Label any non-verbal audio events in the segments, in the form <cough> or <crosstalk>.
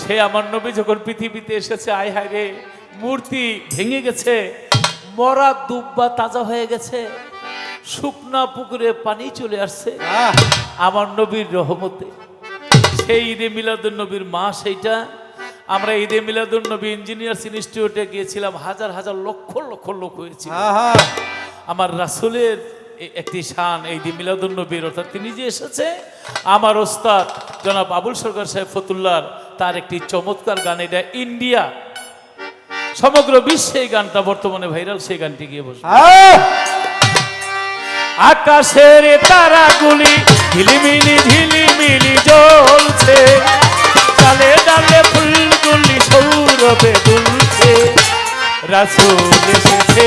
সে আমার নবী যখন পৃথিবীতে এসেছে আয় হায় রে মূর্তি ভেঙে গেছে মরা দুব্বা তাজা হয়ে গেছে শুকনা পুকুরে পানি চলে আসছে। আমার নবীর রহমতে। সেই ঈদে মিলাদুল নবীর মা সেইটা। আমরা ঈদে মিলাদুল নবী ইঞ্জিনিয়ার্স ইনস্টিটিউটে গিয়েছিলাম হাজার হাজার লক্ষ লক্ষ লোক হয়েছিল। আমার রাসুলের একটি শান এই দিন মিলাদুল্নবীর অর্থাৎ তিনি যে এসেছে আমার ওস্তাদ জনাব আবুল সরকার সাহেব ফতুল্লার তার একটি চমৎকার গান এটা ইন্ডিয়া। সমগ্র বিশ্বে এই গানটা বর্তমানে ভাইরাল সেই গানটি গিয়ে বসে আকাশের তারাগুলি ঝিলিমিলি ঝিলিমিলি জ্বলছে। ডালে ডালে ফুলগুলি সৌরভে দুলছে। রাসুল এসেছে।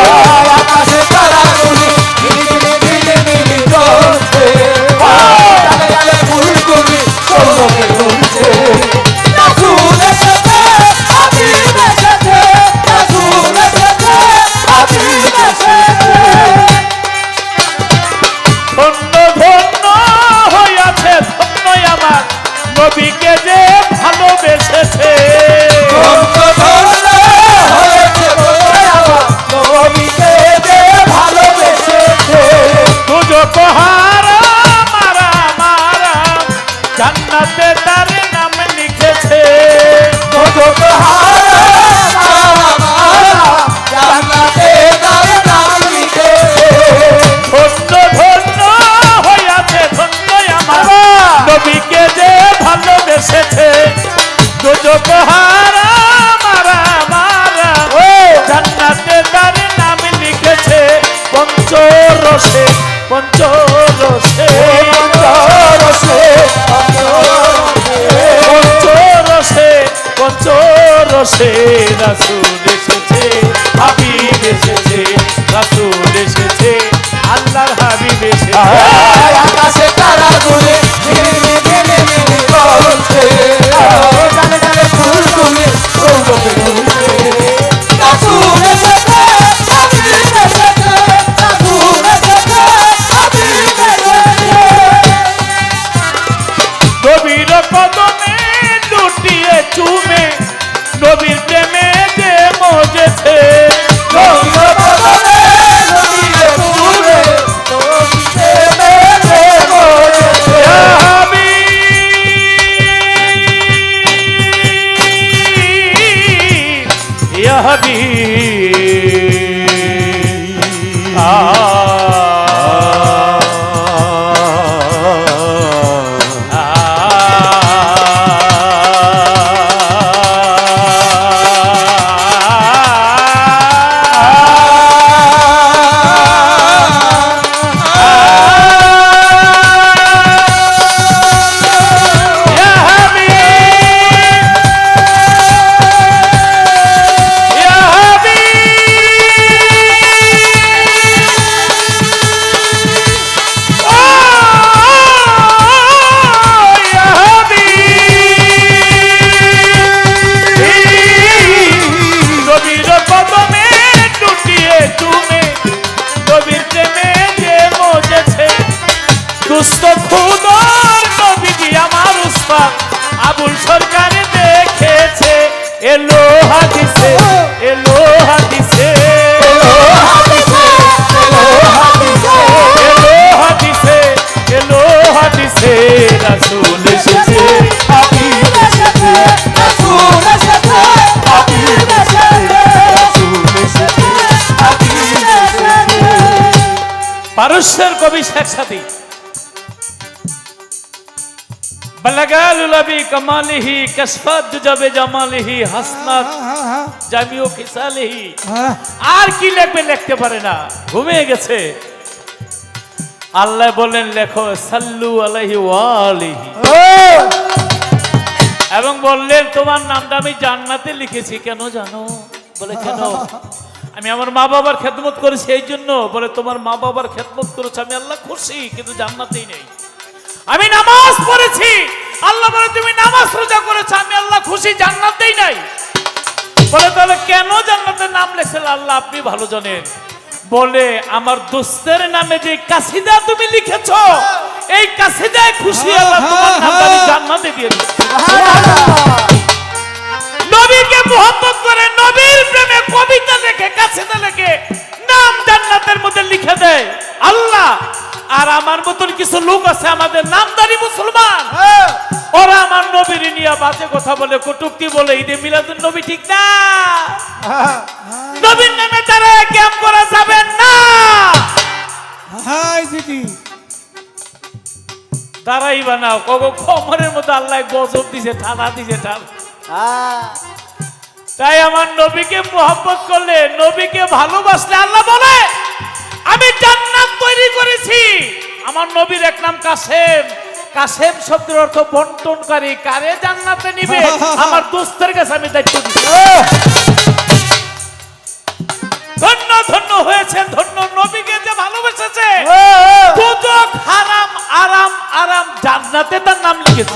রাসে রাসু নাকি? দুস্থ খুদর নবীজি আমার উস্তাদ আবুল সরকার দেখেছে, এলো হাদিসে এলো হাদিসে। এলো হাদিসে এলো হাদিসে এলো হাদিসে রাসূল পারস্যের কবি একসাথে কামালিহি কাসফাত দুজাবে জামালিহি হাসনাত জামিও খিসালিহি আর কি লিখবে লিখতে পারে না ঘুমিয়ে গেছে আল্লাহ বলেন লেখো সাল্লু আলাইহি ওয়ালিহি এবং বললেন তোমার নামটা আমি জান্নাতে লিখেছি কেন জানো বলে কেন আমি আমার মা বাবার খেদমত করেছি এই জন্য বলে তোমার মা বাবার খেদমত করেছে আমি আল্লাহ খুশি কিন্তু জান্নাতেই নেই আমি নামাজ পড়েছি। আল্লাহ বলে তুমি নামাজ রোজা করেছ আমি আল্লাহ খুশি জান্নাতেই নাই। বলে তাহলে কেন জান্নাতের নাম লেখছিল আল্লাহ? আপনি ভালো জানেন। বলে আমার দোস্তের নামে যে কাসিদা তুমি লিখেছো এই কাসিদায় খুশি আল্লাহ তোমার নামটা জান্নাতে দিয়ে। নবীকে মোহাম্মত করে নবীর প্রেমে কবিতা লেখে কাছেতে লেখে। আমার মতন কিছু লোক আছে আমাদের নামদারি মুসলমান। ওরা আমার নবীর নিয়ে বাজে কথা বলে কটুক্তি বলে ঈদে মিলাদুন নবী ঠিক না? নবীর নামে তারা ক্যাম্প করা যাবে না। হাই দিদি তারাই বানাও। কগো কমরের মধ্যে আল্লাহ গজব দিছে ঠানা দিছে ঠান তাই আমার নবীকে মোহাম্মত করলে নবীকে ভালোবাসলে আল্লাহ বলে আমি জান্নাত তৈরি করেছি। আমার নবীর এক নাম কাসেম। কাসেম শব্দের অর্থ বন্টনকারী। কারে জান্নাতে নিবে? <laughs> আমার দোস্তের কাছে আমি দায়িত্ব দিচ্ছি <laughs> ধন্য ধন্য হয়েছেন ধন্য নবীকে যে ভালোবেসেছে। <laughs> দুদক হারাম আরাম আরাম জান্নাতে তার নাম লিখেছে।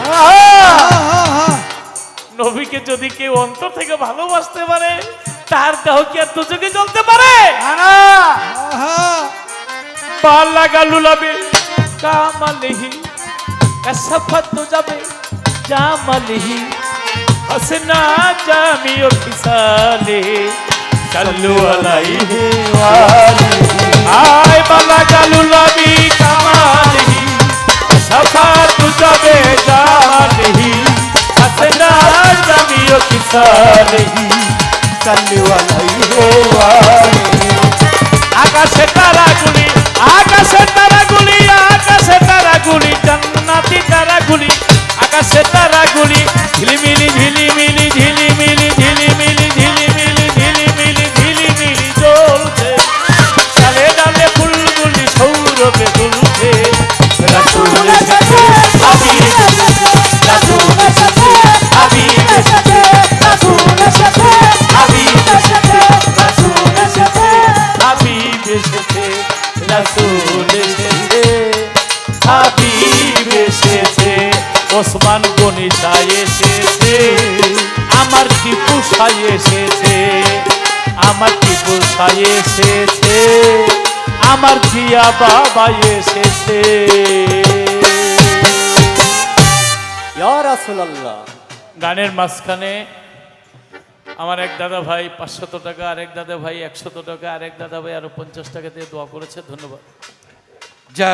নবীকে যদি কেউ অন্তর থেকে ভালোবাসতে পারে তার দেহ কি আর দুচোখে জ্বলতে পারে? পাল্লা গালুলাবে কামালিহি কাসাফাত যাবে জামালিহি হাসনা জামিও ফিসালে সাল্লু আলাইহি আয় পাল্লা গালুলাবি কামালিহি সাফাত যাবে জামালিহি হাসনা জামিও ফিসালেহি আকাশে রাসূল এসেছে হাবিব এসেছে ওসমান সাই এসেছে আমার টিপু সাই এসেছে আমার টিপু সাই এসেছে আমার জিয়া বাবা এসেছে। গানের মাঝখানে আমার এক দাদা ভাই পাঁচশত টাকা আরেক দাদা ভাই একশত টাকা আরেক দাদা ভাই আরও পঞ্চাশ টাকা দিয়ে দোয়া করেছে, ধন্যবাদ। যাক